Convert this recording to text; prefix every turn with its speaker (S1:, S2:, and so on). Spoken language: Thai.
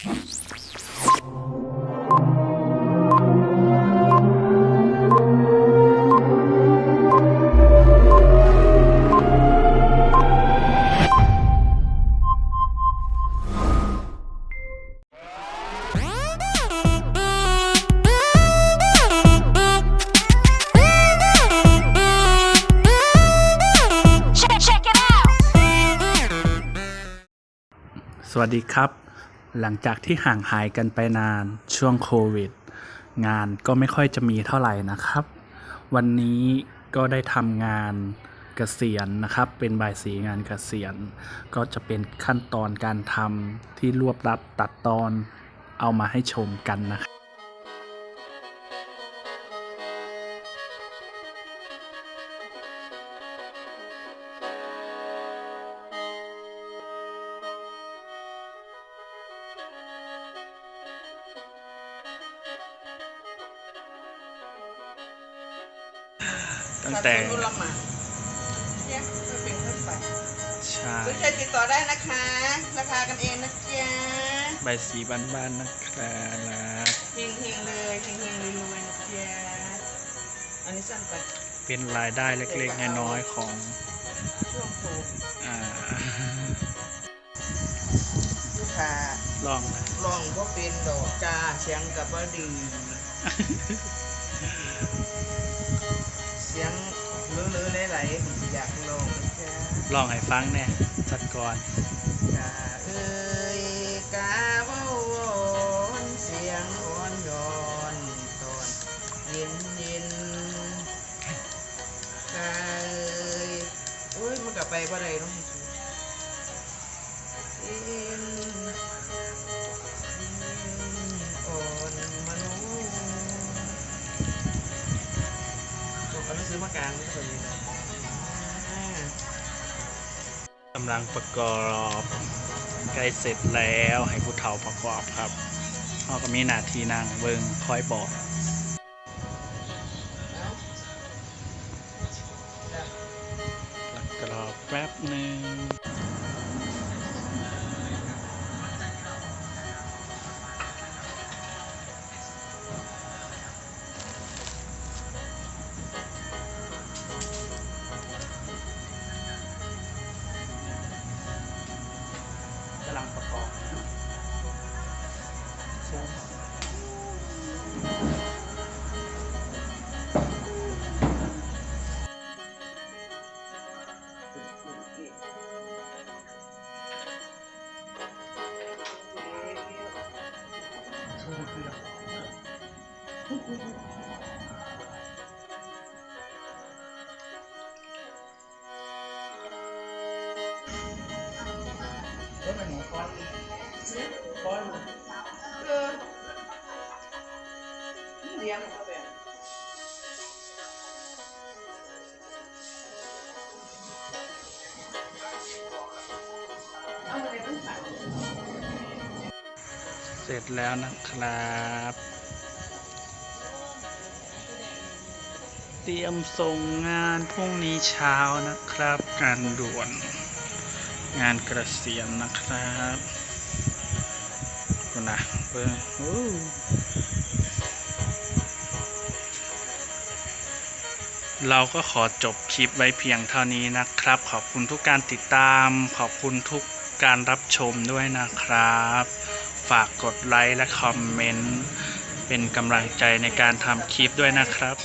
S1: วัสดีครับ หลังจากที่ห่างหายกันไปนานช่วงโควิด งานก็ไม่ค่อยจะมีเท่าไหร่นะครับ วันนี้ก็ได้ทำงานเกษียณนะครับ เป็นใบายสีงานเกษียณ ก็จะเป็นขั้นตอนการทำที่รวบรัดตัดตอนเอามาให้ชมกันนะครับ ตั้งแต่
S2: ขอบคุณรุ่นละหมาดเนี่ยไม่เป็นขึ้นไป
S1: ใช่
S2: สนใจติดต่อได้นะคะ ราคากันเองนะจ๊ะ
S1: ใบายสีบ้านๆนะครับ
S2: เฮงเฮงๆเลยเฮงเฮงๆรวยๆนะจ๊ะอันนี้สั้นไป
S1: เป็นรายได้เล็กๆน้อยๆของ
S2: ช่วงโควิด
S1: อ่า
S2: ลูกค้า
S1: ลองนะ
S2: ลองก็เป็นดอกจ้าเสียงกับว่าดี อๆไหลๆผมอยากลองนะจ๊ะ
S1: ลองให้ฟังแน่สักก่อน
S2: กาเอ้ยกาเว้าวอนเสียงอ่อนโยอนตอนเย็นเย็นกาเอ้ยโอ้ยมันกลับไปบ่ได้เน้องเอ็นอ่อนมโนบอกกันไม่ซื้อมากลางไม่เคยเลยนะอ่า
S1: กำลังประกอบใกล้เสร็จแล้วให้ผู้เฒ่าประกอบครับเขาก็มีหน้าที่นางเบิงคอยบอกประกอบแป๊บหนึ่ง
S2: แล้วมันหมูก้อนซื้อก้อนเออ เส
S1: ร็จแล้วนะครับ เตรียมส่งงานพรุ่งนี้เช้านะครับ งานด่วน งานกระเกษียณนะครับคุณนะเบิ้งโอ้เราก็ขอจบคลิปไว้เพียงเท่านี้นะครับ ขอบคุณทุกการติดตาม ขอบคุณทุกการรับชมด้วยนะครับ ฝากกดไลค์และคอมเมนต์ เป็นกำลังใจในการทำคลิปด้วยนะครับ